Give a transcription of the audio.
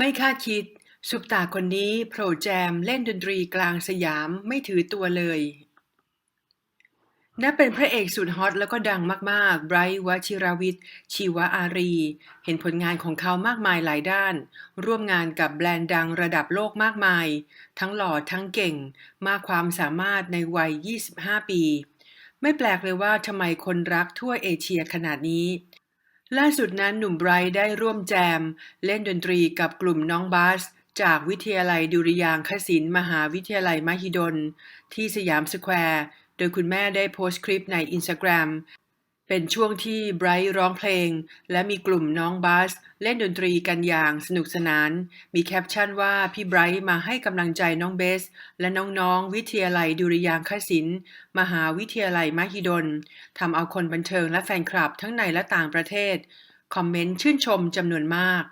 ไม่คาดคิด ซุปตาคนนี้โผล่แจมเล่นดนตรีกลางสยามไม่ถือตัวเลยนับเป็นพระเอกสุดฮอตแล้วก็ดังมากๆ ไบรท์วชิรวิทย์ ชีวอารี เห็นผลงานของเขามากมายหลายด้าน ร่วมงานกับแบรนด์ดังระดับโลกมากมาย ทั้งหล่อทั้งเก่ง มากความสามารถในวัย 25 ปี ไม่แปลกเลยว่าทำไมคนรักทั่วเอเชียขนาดนี้ ล่าสุดนั้นหนุ่มไบรท์ได้ร่วมแจม เล่นดนตรีกับกลุ่มน้องบาส จากวิทยาลัยดุริยางคศิลป์มหาวิทยาลัยมหิดล ที่สยามสแควร์ โดยคุณแม่ได้โพสต์คลิปในอินสตาแกรม เป็นช่วงที่ไบรท์ร้องเพลง และมีกลุ่มน้องบาสเล่นดนตรีกันอย่างสนุกสนาน มีแคปชั่นว่าพี่ไบรท์มาให้กำลังใจน้องเบส และน้องๆ วิทยาลัยดุริยางคศิลป์มหาวิทยาลัยมหิดลทำเอาคนบันเทิงและแฟนคลับทั้งในและต่างประเทศ คอมเมนต์ชื่นชมจำนวนมาก